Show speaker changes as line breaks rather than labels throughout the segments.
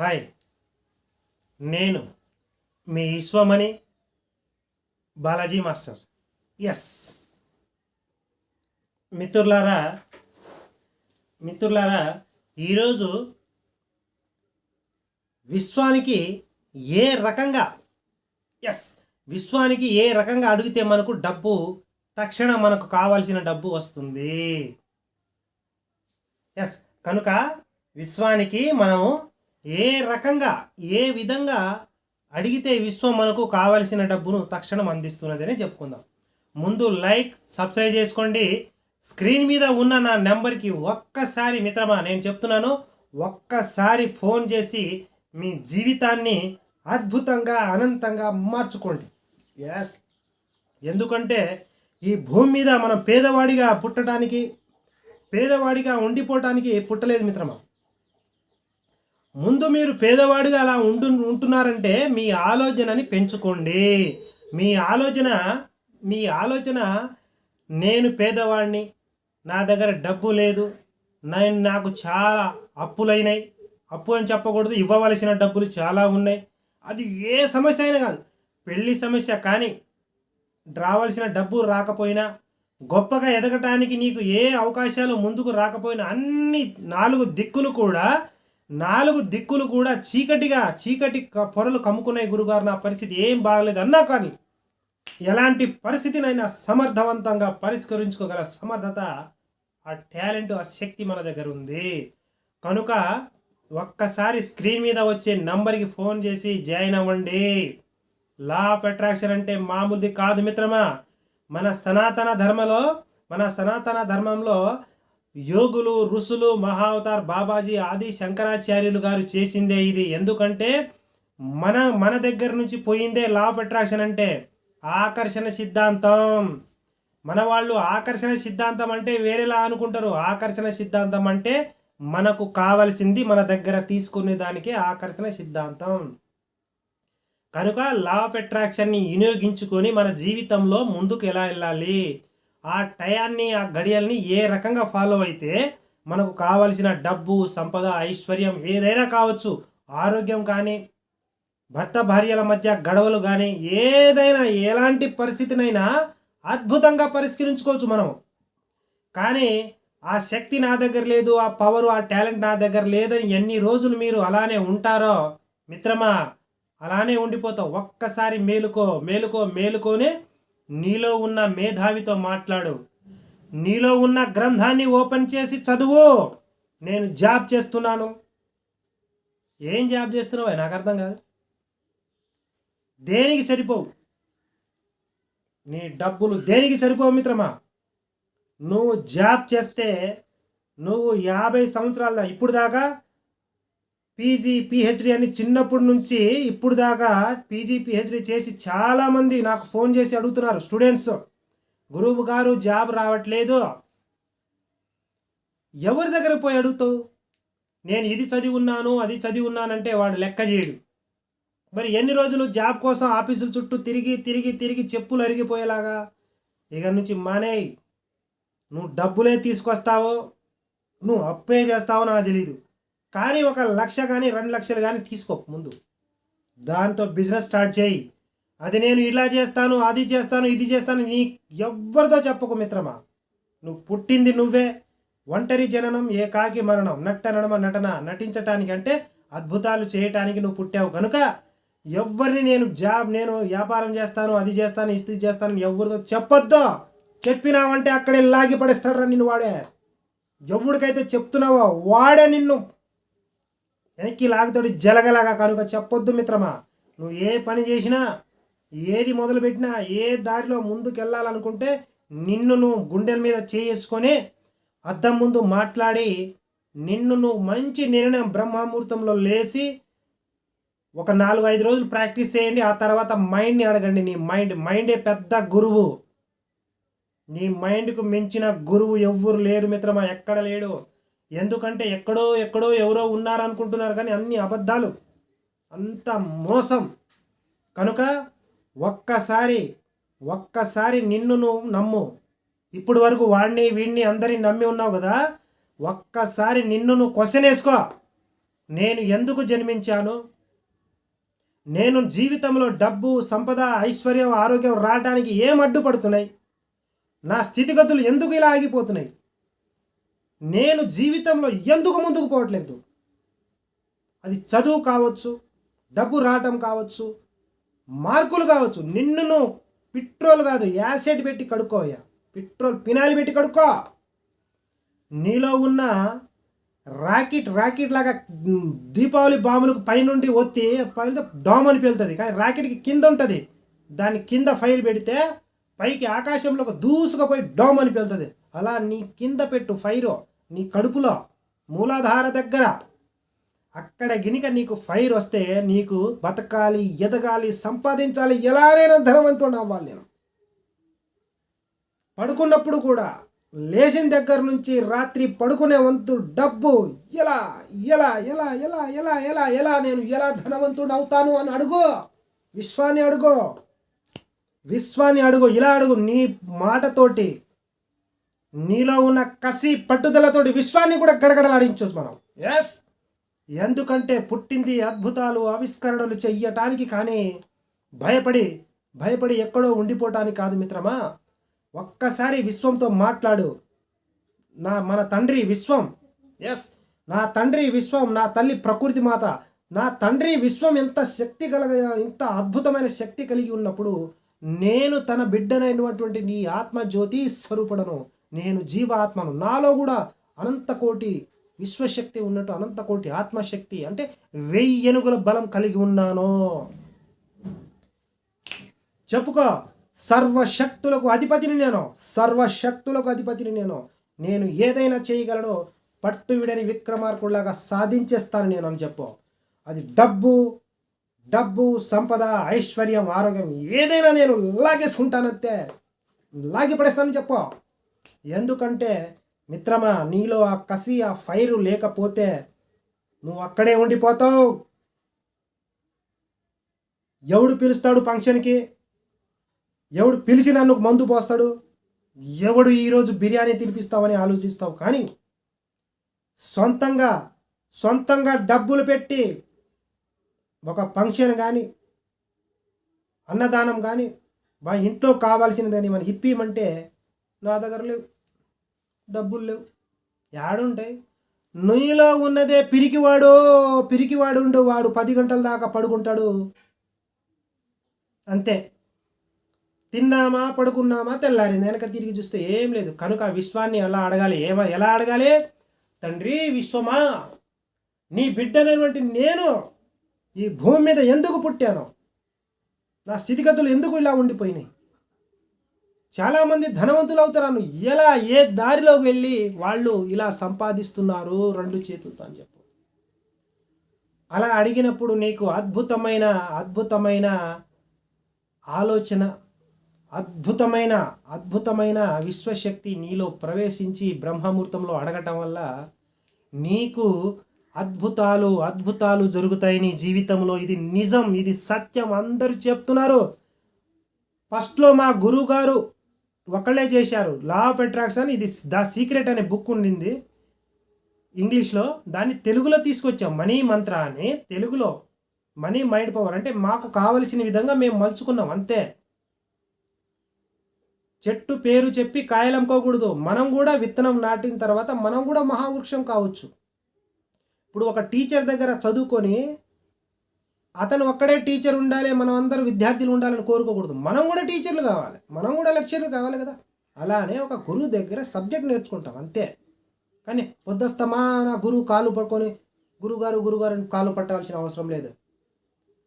Hi. నేను మీ Vishwamani Balaji master. Yes మిత్రులారా మిత్రులారా ఈరోజు విశ్వానికి ఏ రకంగా ఎస్ విశ్వానికి ఏ రకంగా అడిగితే మనకు డబ్బు తక్షణం మనకు కావాల్సిన డబ్బు వస్తుంది. ఎస్ కనుక విశ్వానికి మనం ఏ రకంగా ఏ విధంగా అడిగితే విశ్వం మనకు కావలసిన డబ్బును తక్షణం అందిస్తున్నదని చెప్పుకుందాం. ముందు లైక్ సబ్స్క్రైబ్ చేసుకోండి. స్క్రీన్ మీద ఉన్న నా నెంబర్కి ఒక్కసారి మిత్రమా నేను చెప్తున్నాను ఒక్కసారి ఫోన్ చేసి మీ జీవితాన్ని అద్భుతంగా అనంతంగా మార్చుకోండి. ఎస్ ఎందుకంటే ఈ భూమి మీద మనం పేదవాడిగా పుట్టడానికి పేదవాడిగా ఉండిపోవటానికి పుట్టలేదు మిత్రమా. ముందు మీరు పేదవాడిగా అలా ఉంటు ఉంటున్నారంటే మీ ఆలోచనని పెంచుకోండి. మీ ఆలోచన మీ ఆలోచన నేను పేదవాడిని నా దగ్గర డబ్బు లేదు నేను నాకు చాలా అప్పులైనాయి. అప్పు అని చెప్పకూడదు ఇవ్వవలసిన డబ్బులు చాలా ఉన్నాయి. అది ఏ సమస్య అయినా కాదు పెళ్ళి సమస్య కానీ రావాల్సిన డబ్బు రాకపోయినా గొప్పగా ఎదగటానికి నీకు ఏ అవకాశాలు ముందుకు రాకపోయినా అన్ని నాలుగు దిక్కులు కూడా నాలుగు దిక్కులు కూడా చీకటిగా చీకటి పొరలు కమ్ముకున్నాయి గురుగారు నా పరిస్థితి ఏం బాగలేదు అన్నా కానీ ఎలాంటి పరిస్థితినైనా సమర్థవంతంగా పరిష్కరించుకోగల సమర్థత ఆ టాలెంట్ ఆ శక్తి మన దగ్గర ఉంది. కనుక ఒక్కసారి స్క్రీన్ మీద వచ్చే నంబర్కి ఫోన్ చేసి జాయిన్ అవ్వండి. లా ఆఫ్ అట్రాక్షన్ అంటే మామూలుది కాదు మిత్రమా. మన సనాతన ధర్మలో మన సనాతన ధర్మంలో యోగులు ఋషులు మహావతార్ బాబాజీ ఆది శంకరాచార్యులు గారు చేసిందే ఇది. ఎందుకంటే మన మన దగ్గర నుంచి పోయిందే లా ఆఫ్ అట్రాక్షన్ అంటే ఆకర్షణ సిద్ధాంతం. మన వాళ్ళు ఆకర్షణ సిద్ధాంతం అంటే వేరేలా అనుకుంటారు. ఆకర్షణ సిద్ధాంతం అంటే మనకు కావలసింది మన దగ్గర తీసుకునే దానికి ఆకర్షణ సిద్ధాంతం. కనుక లా ఆఫ్ అట్రాక్షన్ని వినియోగించుకొని మన జీవితంలో ముందుకు ఎలా వెళ్ళాలి? ఆ టయాన్ని ఆ గడియల్ని ఏ రకంగా ఫాలో అయితే మనకు కావలసిన డబ్బు సంపద ఐశ్వర్యం ఏదైనా కావచ్చు ఆరోగ్యం కానీ భర్త భార్యల మధ్య గడవలు కానీ ఏదైనా ఎలాంటి పరిస్థితినైనా అద్భుతంగా పరిష్కరించుకోవచ్చు మనం. కానీ ఆ శక్తి నా దగ్గర లేదు ఆ పవర్ ఆ టాలెంట్ నా దగ్గర లేదని ఎన్ని రోజులు మీరు అలానే ఉంటారో మిత్రమా అలానే ఉండిపోతావు. ఒక్కసారి మేలుకో మేలుకో మేలుకోనే నీలో ఉన్న మేధావితో మాట్లాడు. నీలో ఉన్న గ్రంథాన్ని ఓపెన్ చేసి చదువు. నేను జాబ్ చేస్తున్నాను. ఏం జాబ్ చేస్తున్నావు నాకు అర్థం కాదు. దేనికి సరిపోవు? నీ డబ్బులు దేనికి సరిపోవు మిత్రమా? నువ్వు జాబ్ చేస్తే నువ్వు యాభై సంవత్సరాల ఇప్పుడు దాకా పీజీ పిహెచ్డి అని చిన్నప్పటి నుంచి ఇప్పుడు దాకా పీజీ పిహెచ్డి చేసి చాలామంది నాకు ఫోన్ చేసి అడుగుతున్నారు. స్టూడెంట్స్ గురువు గారు జాబ్ రావట్లేదు. ఎవరి దగ్గర పోయి అడుగుతావు? నేను ఇది చదివి ఉన్నాను అది చదివి ఉన్నానంటే వాడు లెక్క చేయడు. మరి ఎన్ని రోజులు జాబ్ కోసం ఆఫీసుల చుట్టూ తిరిగి తిరిగి తిరిగి చెప్పులు అరిగిపోయేలాగా? ఇక నుంచి మానేయ్. నువ్వు డబ్బులే తీసుకొస్తావో నువ్వు అప్పే చేస్తావో నాకు తెలియదు కానీ ఒక లక్ష కానీ రెండు లక్షలు కానీ తీసుకో ముందు. దాంతో బిజినెస్ స్టార్ట్ చేయి. అది నేను ఇలా చేస్తాను అది చేస్తాను ఇది చేస్తాను నీ ఎవ్వరితో చెప్పకు మిత్రమా. నువ్వు పుట్టింది నువ్వే. ఒంటరి జననం ఏ కాకి మరణం. నట్ట నడమ నటన నటించటానికి అంటే అద్భుతాలు చేయటానికి నువ్వు పుట్టావు కనుక ఎవరిని నేను జాబ్ నేను వ్యాపారం చేస్తాను అది చేస్తాను ఇస్త్రీ చేస్తాను ఎవరితో చెప్పొద్దో. చెప్పినావంటే అక్కడే లాగి పడేస్తాడు నిన్ను వాడే. ఎవరికైతే చెప్తున్నావో వాడే నిన్ను వెనక్కి లాగుతాడు జలగలాగా కనుక చెప్పొద్దు మిత్రమా. నువ్వు ఏ పని చేసినా ఏది మొదలుపెట్టినా ఏ దారిలో ముందుకు వెళ్ళాలనుకుంటే నిన్ను నువ్వు గుండెల మీద చేసుకొని అద్దం ముందు మాట్లాడి నిన్ను నువ్వు మంచి నిర్ణయం బ్రహ్మముహూర్తంలో లేచి ఒక నాలుగు ఐదు రోజులు ప్రాక్టీస్ చేయండి ఆ తర్వాత మైండ్ని అడగండి. నీ మైండ్ మైండే పెద్ద గురువు. నీ మైండ్కు మించిన గురువు ఎవ్వరు లేరు మిత్రమా ఎక్కడ లేడు. ఎందుకంటే ఎక్కడో ఎక్కడో ఎవరో ఉన్నారనుకుంటున్నారు కానీ అన్ని అబద్ధాలు. అంత మోసం. కనుక ఒక్కసారి ఒక్కసారి నిన్ను నువ్వు నమ్ము. ఇప్పుడు వరకు వాడిని వీడిని అందరిని నమ్మి ఉన్నావు కదా ఒక్కసారి నిన్ను నువ్వు క్వశ్చన్ వేసుకో. నేను ఎందుకు జన్మించాను? నేను జీవితంలో డబ్బు సంపద ఐశ్వర్యం ఆరోగ్యం రావడానికి ఏం అడ్డుపడుతున్నాయి? నా స్థితిగతులు ఎందుకు ఇలా ఆగిపోతున్నాయి? నేను జీవితంలో ఎందుకు ముందుకు పోవట్లేదు? అది చదువు కావచ్చు డబ్బు రావటం కావచ్చు మార్కులు కావచ్చు. నిన్నును పెట్రోల్ కాదు యాసిడ్ పెట్టి కడుక్కోయా పెట్రోల్ పినాయిల్ పెట్టి కడుక్కో. నీలో ఉన్న రాకెట్ రాకెట్ లాగా దీపావళి బాంబులకు పైనుండి ఒత్తి పైన డోమ్ అని పేలుతుంది. కానీ రాకెట్కి కింద ఉంటుంది. దాని కింద ఫైర్ పెడితే పైకి ఆకాశంలోకి దూసుకుపోయి డోమ్ అని పెళ్తుంది అలా నీ కింద పెట్టు ఫైరు నీ కడుపులో మూలాధార దగ్గర. అక్కడ గినిక నీకు ఫైర్ వస్తే నీకు బతకాలి ఎదగాలి సంపాదించాలి ఎలానైనా ధనవంతుడు అవ్వాలి నేను. పడుకున్నప్పుడు కూడా లేచిన దగ్గర నుంచి రాత్రి పడుకునే వంతు డబ్బు ఎలా ఎలా ఎలా ఎలా ఎలా ఎలా ఎలా నేను ఎలా ధనవంతుడు అవుతాను అని అడుగు. విశ్వాన్ని అడుగు. విశ్వాన్ని అడుగు ఇలా అడుగు. నీ మాటతోటి నీలో ఉన్న కసి పట్టుదలతోటి విశ్వాన్ని కూడా గడగడలాడించవచ్చు మనం. ఎస్ ఎందుకంటే పుట్టింది అద్భుతాలు ఆవిష్కరణలు చెయ్యటానికి కానీ భయపడి భయపడి ఎక్కడో ఉండిపోవటానికి కాదు మిత్రమా. ఒక్కసారి విశ్వంతో మాట్లాడు. నా మన తండ్రి విశ్వం. ఎస్ నా తండ్రి విశ్వం నా తల్లి ప్రకృతి మాత. నా తండ్రి విశ్వం ఎంత శక్తి కలగ ఇంత అద్భుతమైన శక్తి కలిగి ఉన్నప్పుడు నేను తన బిడ్డనైనటువంటి నీ ఆత్మజ్యోతి స్వరూపడను. నేను జీవాత్మను. నాలో కూడా అనంత కోటి విశ్వశక్తి ఉన్నట్టు అనంత కోటి ఆత్మశక్తి అంటే వెయ్యి ఏనుగుల బలం కలిగి ఉన్నాను. చెప్పుకో సర్వశక్తులకు అధిపతిని నేను. సర్వశక్తులకు అధిపతిని నేను. నేను ఏదైనా చేయగలను పట్టు విడని విక్రమార్కుడిలాగా సాధించేస్తాను నేను అని చెప్పు. అది డబ్బు డబ్బు సంపద ఐశ్వర్యం ఆరోగ్యం ఏదైనా నేను లాగేసుకుంటానంతే. లాగి పడేస్తానని చెప్పు. ఎందుకంటే మిత్రమా నీలో ఆ కసి ఆ ఫైరు లేకపోతే నువ్వు అక్కడే ఉండిపోతావు. ఎవడు పిలుస్తాడు ఫంక్షన్కి? ఎవడు పిలిచి నన్ను మందు పోస్తాడు? ఎవడు ఈరోజు బిర్యానీ తినిపిస్తావని ఆలోచిస్తావు? కానీ సొంతంగా సొంతంగా డబ్బులు పెట్టి ఒక ఫంక్షన్ కానీ అన్నదానం కానీ మా ఇంట్లో కావాల్సినదని మనకి ఇప్పిమంటే నా దగ్గర లేవు డబ్బులు లేవు. యాడుంటాయి? నుయ్యిలో ఉన్నదే పిరికివాడు పిరికివాడు ఉండు వాడు పది గంటల దాకా పడుకుంటాడు. అంతే. తిన్నామా పడుకున్నామా తెల్లారింది. వెనక తిరిగి చూస్తే ఏం లేదు. కనుక విశ్వాన్ని ఎలా అడగాలి? ఏమా ఎలా అడగాలి? తండ్రి విశ్వమా? నీ బిడ్డనటువంటి నేను ఈ భూమి మీద ఎందుకు పుట్టాను? నా స్థితిగతులు ఎందుకు ఇలా ఉండిపోయినాయి? చాలామంది ధనవంతులు అవుతారు ఎలా ఏ దారిలో వెళ్ళి వాళ్ళు ఇలా సంపాదిస్తున్నారు? రెండు చేతులతో అని చెప్పు. అలా అడిగినప్పుడు నీకు అద్భుతమైన అద్భుతమైన ఆలోచన అద్భుతమైన అద్భుతమైన విశ్వశక్తి నీలో ప్రవేశించి బ్రహ్మముహూర్తంలో అడగటం వల్ల నీకు అద్భుతాలు అద్భుతాలు జరుగుతాయి నీ జీవితంలో. ఇది నిజం ఇది సత్యం. అందరూ చెప్తున్నారు. ఫస్ట్లో మా గురువు గారు ఒకళ్ళే చేశారు. లా ఆఫ్ అట్రాక్షన్ ఇది ద సీక్రెట్ అనే బుక్ ఉండింది. ఇంగ్లీష్లో దాన్ని తెలుగులో తీసుకొచ్చాం. మనీ మంత్ర అని తెలుగులో. మనీ మైండ్ పవర్ అంటే మాకు కావలసిన విధంగా మేము మలుచుకున్నాం. అంతే. చెట్టు పేరు చెప్పి కాయలు అమ్ముకోకూడదు మనం కూడా విత్తనం నాటిన తర్వాత మనం కూడా మహావృక్షం కావచ్చు. ఇప్పుడు ఒక టీచర్ దగ్గర చదువుకొని అతను ఒక్కడే టీచర్ ఉండాలి మనం అందరూ విద్యార్థులు ఉండాలని కోరుకోకూడదు. మనం కూడా టీచర్లు కావాలి. మనం కూడా లెక్చర్లు కావాలి కదా. అలానే ఒక గురువు దగ్గర సబ్జెక్ట్ నేర్చుకుంటాం అంతే. కానీ పొద్దుస్తమా నా గురువు కాలు పట్టుకొని గురుగారు గురుగారు కాలు పట్టాల్సిన అవసరం లేదు.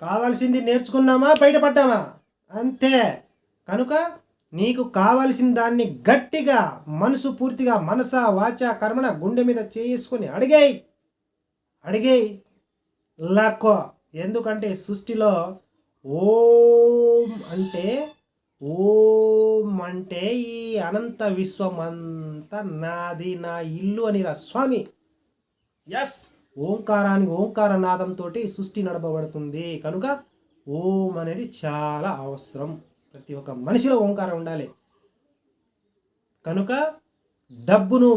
కావాల్సింది నేర్చుకున్నామా బయటపడ్డామా? అంతే. కనుక నీకు కావలసిన దాన్ని గట్టిగా మనసు పూర్తిగా మనస వాచ కర్మణ గుండె మీద చేసుకొని అడిగాయి. అడిగే లక్క ఎందుకంటే సృష్టిలో ఓం అంటే ఓం అంటే ఈ అనంత విశ్వం అంతా నాది నా ఇల్లు అని రా స్వామి. ఎస్ ఓంకారానికి ఓంకార నాదంతో సృష్టి నడపబడుతుంది. కనుక ఓం అనేది చాలా అవసరం. ప్రతి ఒక్క మనిషిలో ఓంకారం ఉండాలి. కనుక డబ్బును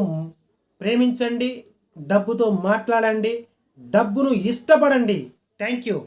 ప్రేమించండి డబ్బుతో మాట్లాడండి డబ్బును ఇష్టపడండి. Thank you.